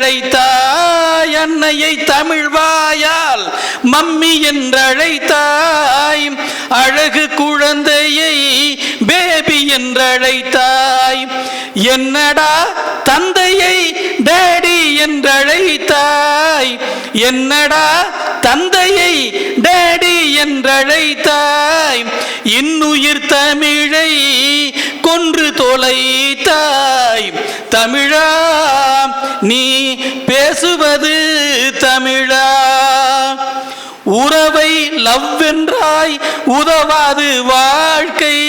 என்றழைத்தாய் அன்னையை தமிழ் வாயால் மம்மி என்றழைத்தாய் அழகு குழந்தையை பேபி என்றழைத்தாய் என்னடா தந்தையை டேடி என்றழைத்தாய் என்னடா தந்தையை டேடி என்றழைத்தாய் இன்னுயிர் தமிழை கொன்று தொலைத்தாய் தமிழா லவ் என்றாய் உதவாது வாழ்க்கை.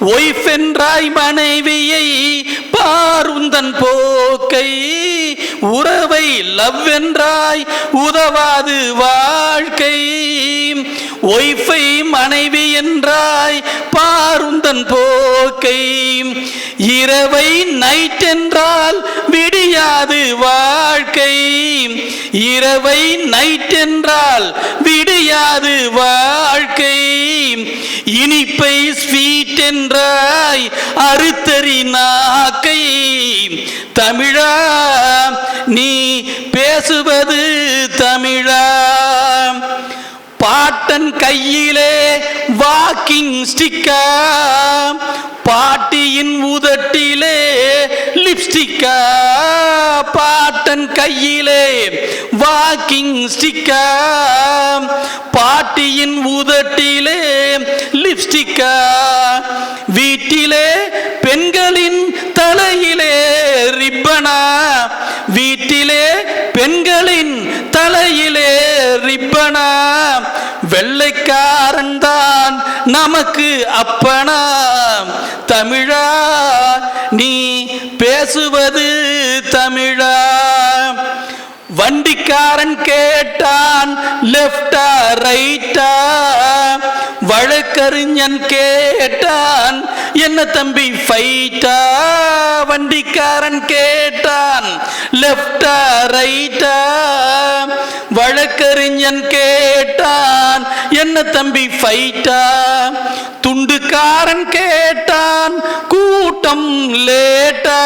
ஒய்ஃப் என்றாய் மனைவியை பாருந்தன் போக்கை. உறவை லவ் என்றாய் உதவாது வாழ்க்கை. ஒய்ஃபை மனைவி என்றாய் பாருந்தன் போக்கை. இரவை நைட் என்றால் விடியாது வாழ்க்கை. இரவை நைட் என்றால் விடியாது வாழ்க்கை. இனிப்பை ஸ்வீட் என்றாய் அறுத்தறி நாக்கை. தமிழா நீ வாக்கிங் ஸ்டிக்கா பாட்டியின் உதட்டிலே லிப்ஸ்டிக்கா பாட்டன் கையிலே வாக்கிங் ஸ்டிக்கா பாட்டியின் உதட்டிலே லிப்ஸ்டிக்கா வீட்டிலே பெண்களின் தலையிலே ரிப்பனா வீட்டிலே பெண்களின் தலையிலே ரிப்பனா வெள்ளைக்காரன் தான் நமக்கு அப்பனா தமிழா? நீ பேசுவது தமிழா? வண்டிக்காரன் கேட்டான் லெப்டா ரைட்டா? வழக்கறிஞன் கேட்டான் என்ன தம்பி ஃபைட்டா? வண்டிக்காரன் கேட்டான் லெப்டா ரைட்டா? வழக்கறிஞன் கேட்டான் என்ன தம்பி ஃபைட்டா துண்டுக்காரன் கேட்டான் கூட்டம் லேட்டா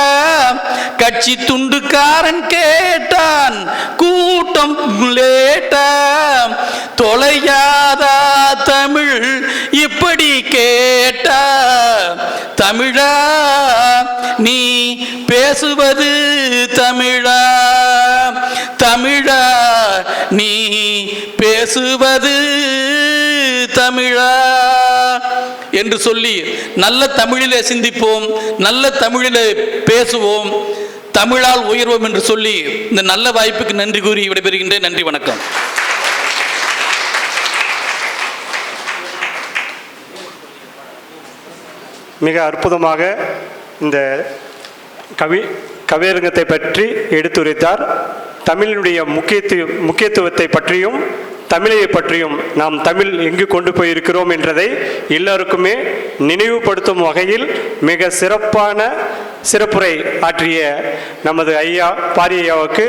கட்சி துண்டுக்காரன் கேட்டான் கூட்டம் லேட்டா தொலையாதா தமிழ் இப்படி கேட்டா? தமிழா நீ பேசுவது தமிழா? தமிழா நீ பேசுவது தமிழா என்று சொல்லி நல்ல தமிழிலே சிந்திப்போம் நல்ல தமிழிலே பேசுவோம் தமிழால் உயர்வோம் என்று சொல்லி இந்த நல்ல வாய்ப்புக்கு நன்றி கூறி விடைபெறுகின்றேன். நன்றி வணக்கம். மிக அற்புதமாக இந்த கவி கவியரங்கத்தை பற்றி எடுத்துரைத்தார். தமிழினுடைய முக்கியத்து முக்கியத்துவத்தை பற்றியும் தமிழை பற்றியும் நாம் தமிழ் எங்கு கொண்டு போயிருக்கிறோம் என்றதை எல்லாருக்குமே நினைவுபடுத்தும் வகையில் மிக சிறப்பான சிறப்புரை ஆற்றிய நமது ஐயா பாரி ஐயாவுக்கு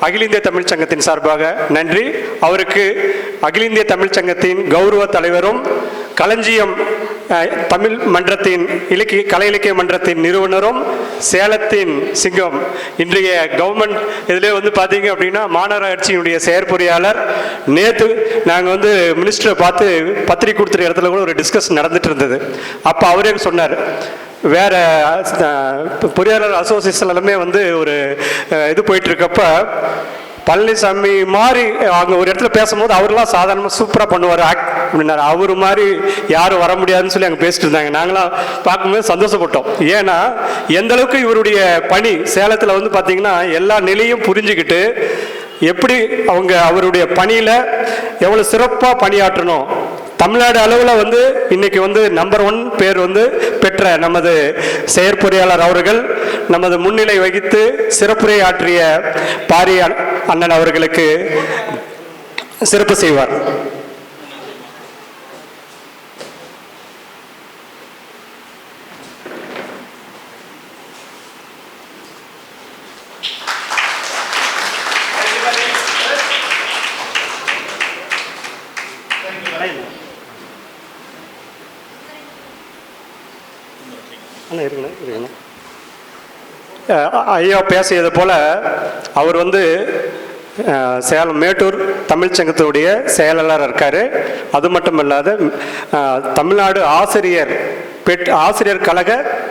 அகில இந்திய தமிழ்ச் சங்கத்தின் சார்பாக நன்றி. அவருக்கு அகில இந்திய தமிழ்ச் சங்கத்தின் கௌரவ தலைவரும் களஞ்சியம் தமிழ் மன்றத்தின் இலக்கிய கலை இலக்கிய மன்றத்தின் நிறுவனரும் சேலத்தின் சிங்கம். இன்றைய கவர்மெண்ட் இதிலே வந்து பார்த்தீங்க அப்படின்னா மாநகராட்சியினுடைய செயற்பொறியாளர். நேற்று நாங்கள் வந்து மினிஸ்டரை பார்த்து பத்திரிக்கை கொடுத்துற இடத்துல கூட ஒரு டிஸ்கஷன் நடந்துட்டு இருந்தது. அப்போ அவரே சொன்னார் வேற பொறியாளர் அசோசியேஷன் எல்லாமே வந்து ஒரு இது போயிட்டு இருக்கப்ப பழனிசாமி மாதிரி அங்கே ஒரு இடத்துல பேசும்போது அவரெல்லாம் சாதாரணமாக சூப்பராக பண்ணுவார் ஆக்ட் அப்படின்னாரு. அவர் மாதிரி யாரும் வர முடியாதுன்னு சொல்லி அங்கே பேசிட்டு இருந்தாங்க. நாங்களாம் பார்க்கும்போது சந்தோஷப்பட்டோம். ஏன்னா எந்த அளவுக்கு இவருடைய பணி சேலத்தில் வந்து பார்த்தீங்கன்னா எல்லா நிலையும் புரிஞ்சுக்கிட்டு எப்படி அவங்க அவருடைய பணியில் எவ்வளோ சிறப்பாக பணியாற்றணும் தமிழ்நாடு அளவில் வந்து இன்னைக்கு வந்து நம்பர் ஒன் பேர் வந்து பெற்ற நமது செயற்பொறியாளர் அவர்கள் நமது முன்னிலை வகித்து சிறப்புரை ஆற்றிய பாரி அண்ணன் அவர்களுக்கு சிறப்பு செய்வார். அண்ணா இருக்குண்ணா இருக்குண்ணா ஐயா பேசியது போல் அவர் வந்து சேலம் மேட்டூர் தமிழ்ச்சங்கத்தினுடைய செயலாளர் இருக்கார். அது மட்டும் இல்லாத தமிழ்நாடு ஆசிரியர் பெட் ஆசிரியர் கழக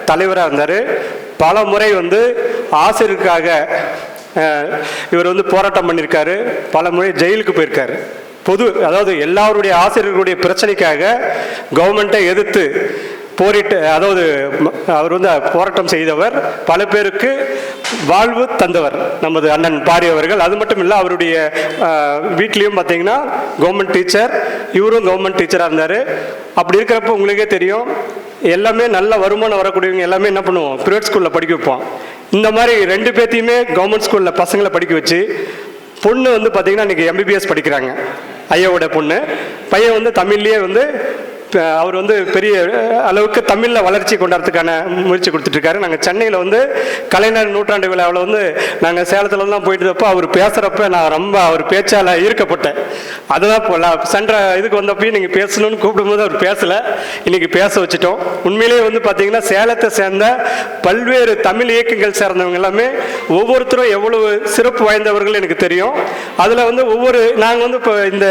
தலைவராக இருந்தார். பல முறை வந்து ஆசிரியருக்காக இவர் வந்து போராட்டம் பண்ணியிருக்காரு. பல முறை ஜெயிலுக்கு போயிருக்காரு. பொது அதாவது எல்லாருடைய ஆசிரியர்களுடைய பிரச்சனைக்காக கவர்மெண்ட்டை எதிர்த்து போரிட்டு அதாவது அவர் வந்து போராட்டம் செய்தவர் பல பேருக்கு வாழ்வு தந்தவர் நமது அண்ணன் பாரி அவர்கள். அது மட்டும் இல்லை அவருடைய வீட்லேயும் பார்த்தீங்கன்னா கவர்மெண்ட் டீச்சர் இவரும் கவர்மெண்ட் டீச்சராக இருந்தார். அப்படி இருக்கிறப்ப உங்களுக்கே தெரியும் எல்லாமே நல்ல வருமானம் வரக்கூடியவங்க எல்லாமே என்ன பண்ணுவோம்? ப்ரைவேட் ஸ்கூலில் படிக்க வைப்போம். இந்த மாதிரி ரெண்டு பேர்த்தையுமே கவர்மெண்ட் ஸ்கூலில் பசங்களை படிக்க வச்சு பொண்ணு வந்து பார்த்தீங்கன்னா இன்றைக்கி எம்பிபிஎஸ் படிக்கிறாங்க. ஐயாவோட பொண்ணு. பையன் வந்து தமிழ்லேயே வந்து அவர் வந்து பெரிய அளவுக்கு தமிழில் வளர்ச்சி கொண்டாடுறதுக்கான முயற்சி கொடுத்துட்ருக்காரு. நாங்கள் சென்னையில் வந்து கலைஞர் நூற்றாண்டு விழாவில் வந்து நாங்கள் சேலத்துலலாம் போயிட்டு இருந்தப்போ அவர் பேசுகிறப்ப நான் ரொம்ப அவர் பேச்சால் ஈர்க்கப்பட்டேன். அதுதான் இப்போ சென்ற இதுக்கு வந்தப்பயும் நீங்கள் பேசணும்னு கூப்பிடும்போது அவர் பேசலை. இன்றைக்கி பேச வச்சுட்டோம். உண்மையிலேயே வந்து பார்த்தீங்கன்னா சேலத்தை சேர்ந்த பல்வேறு தமிழ் இயக்கங்கள் சேர்ந்தவங்க எல்லாமே ஒவ்வொருத்தரும் எவ்வளவு சிறப்பு வாய்ந்தவர்கள் எனக்கு தெரியும். அதில் வந்து ஒவ்வொரு நாங்கள் வந்து இப்போ இந்த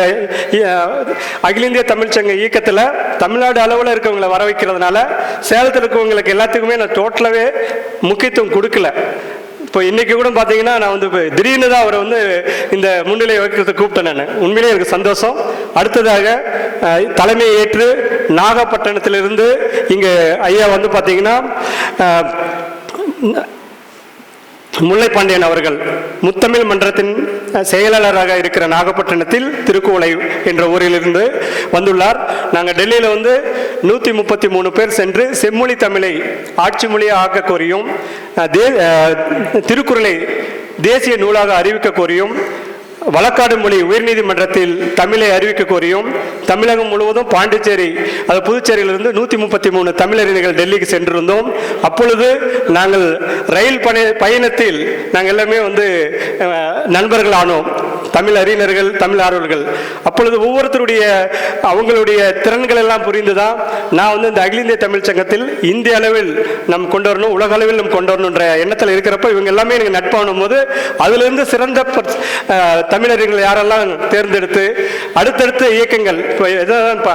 அகில இந்திய தமிழ்ச்சங்க இயக்கத்தில் தமிழ்நாடு அளவில் இருக்கவங்களை வர வைக்கிறதுனால சேலத்தில் இருக்கவங்களுக்கு எல்லாத்துக்குமே நான் டோட்டலாகவே முக்கியத்துவம் கொடுக்கல. இப்போ இன்றைக்கி கூட பார்த்தீங்கன்னா நான் வந்து இப்போ திடீர்னு தான் அவரை வந்து இந்த முன்னிலை வைக்கிறத கூப்பிட்டேன் நான். உண்மையிலே எனக்கு சந்தோஷம். அடுத்ததாக தலைமையை தலைமை ஏற்று நாகப்பட்டினத்திலிருந்து இங்கே ஐயா வந்து பார்த்தீங்கன்னா முல்லைப்பாண்டியன் அவர்கள் முத்தமிழ் மன்றத்தின் செயலாளராக இருக்கிற நாகப்பட்டினத்தில் திருக்குவளை என்ற ஊரிலிருந்து வந்துள்ளார். நாங்கள் டெல்லியில் வந்து நூற்றி முப்பத்தி மூணு பேர் சென்று செம்மொழி தமிழை ஆட்சி மொழியாக ஆக்க கோரியும் தே திருக்குறளை தேசிய நூலாக அறிவிக்க கோரியும் வழக்காடு மொழி உயர்நீதிமன்றத்தில் தமிழை அறிவிக்க கோரியும் தமிழகம் முழுவதும் பாண்டிச்சேரி அது புதுச்சேரியிலிருந்து நூற்றி முப்பத்தி மூணு தமிழறிஞர்கள் டெல்லிக்கு சென்றிருந்தோம். அப்பொழுது நாங்கள் ரயில் பணி பயணத்தில் நாங்கள் எல்லாமே வந்து நண்பர்கள் ஆனோம் தமிழ் அறிஞர்கள் தமிழ் ஆர்வலர்கள். அப்பொழுது ஒவ்வொருத்தருடைய அவங்களுடைய திறன்கள் எல்லாம் புரிந்துதான் நான் வந்து இந்த அகில இந்திய தமிழ் சங்கத்தில் இந்திய அளவில் நம் கொண்டு வரணும் உலக அளவில் நம் கொண்டு வரணுன்ற எண்ணத்தில் இருக்கிறப்ப இவங்க எல்லாமே எனக்கு நட்பானும் போது அதிலிருந்து சிறந்த தமிழறிஞர்கள் யாரெல்லாம் தேர்ந்தெடுத்து அடுத்தடுத்த இயக்கங்கள் இப்போ எதாவது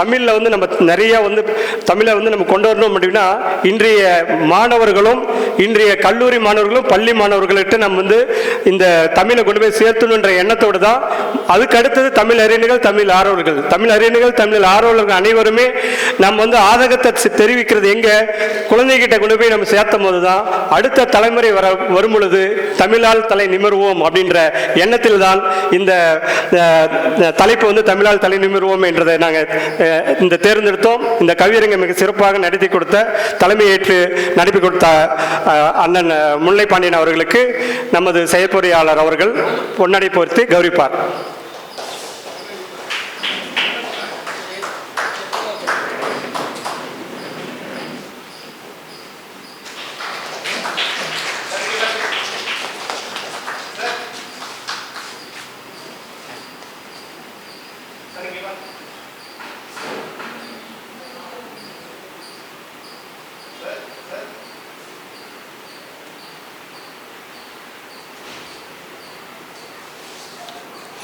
தமிழில் வந்து நம்ம நிறைய வந்து தமிழை வந்து நம்ம கொண்டு வரணும் அப்படின்னா இன்றைய மாணவர்களும் இன்றைய கல்லூரி மாணவர்களும் பள்ளி மாணவர்கள்ட்ட நம்ம வந்து இந்த தமிழை கொண்டு போய் உயர்த்தணுன்ற எண்ணத்தோடு தான் அதுக்கு அடுத்தது தமிழ் அறிஞர்கள் தமிழ் ஆர்வலர்கள். தமிழ் அறிஞர்கள் தமிழ் ஆர்வலர்கள் அனைவருமே நம்ம வந்து ஆதகத்தை தெரிவிக்கிறது எங்க? குழந்தைகிட்ட கொண்டு போய் நம்ம சேர்த்தும் போது தான் அடுத்த தலைமுறை வர வரும் பொழுது தமிழால் தலை நிமிர்வோம் அப்படின்ற எண்ணத்தில் தான் இந்த தலைப்பு வந்து தமிழால் தலை நிமிர்வோம் என்றதை நாங்கள் இந்த தேர்ந்தெடுத்தோம். இந்த கவியரங்கை மிக சிறப்பாக நடத்தி கொடுத்த தலைமையேற்று நடத்தி கொடுத்த அண்ணன் முல்லை பாண்டியன் அவர்களுக்கு நமது செயற்பொறியாளர் அவர்கள் பொன்னடை பொறுத்து கௌரிப்பார்.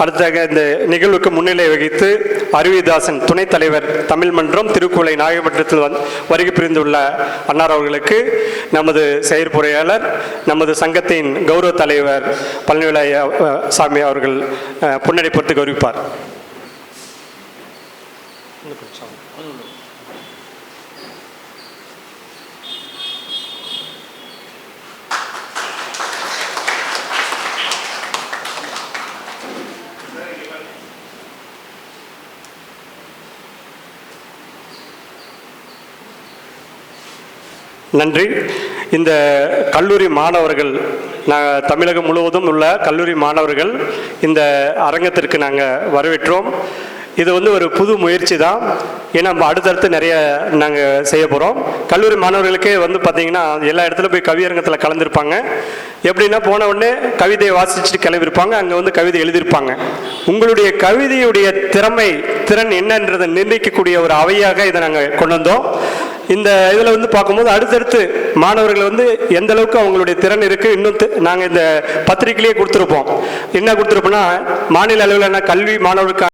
அடுத்ததாக இந்த நிகழ்வுக்கு முன்னிலை வகித்து அருவிதாசன் துணைத் தலைவர் தமிழ் மன்றம் திருக்குவளை நாகப்பட்டினத்தில் வந் வருகை புரிந்துள்ள அன்னார் அவர்களுக்கு நமது செயற்பொறியாளர் நமது சங்கத்தின் கௌரவ தலைவர் பழனிவிலாய சாமி அவர்கள் அஹ், பொறுத்து கௌரவிப்பார். நன்றி. இந்த கல்லூரி மாணவர்கள் நாங்கள் தமிழகம் முழுவதும் உள்ள கல்லூரி மாணவர்கள் இந்த அரங்கத்திற்கு நாங்கள் வரவேற்றோம். இது வந்து ஒரு புது முயற்சி தான். ஏன்னா அடுத்தடுத்து நிறைய நாங்கள் செய்ய போகிறோம் கல்லூரி மாணவர்களுக்கே வந்து பார்த்திங்கன்னா எல்லா இடத்துலையும் போய் கவியரங்கத்தில் கலந்துருப்பாங்க. எப்படின்னா போன உடனே கவிதையை வாசிச்சுட்டு கிளம்பியிருப்பாங்க அங்கே வந்து கவிதை எழுதியிருப்பாங்க. உங்களுடைய கவிதையுடைய திறமை திறன் என்னன்றதை நிர்ணயிக்கக்கூடிய ஒரு அவையாக இதை நாங்கள் கொண்டு வந்தோம். இந்த இதில் வந்து பார்க்கும்போது அடுத்தடுத்து மாணவர்கள் வந்து எந்த அளவுக்கு அவங்களுடைய திறன் இருக்குது இன்னும் நாங்கள் இந்த பத்திரிக்கையிலேயே கொடுத்துருப்போம். என்ன கொடுத்துருப்போம்னா மாநில அளவிலான கல்வி மாணவர்களுக்கு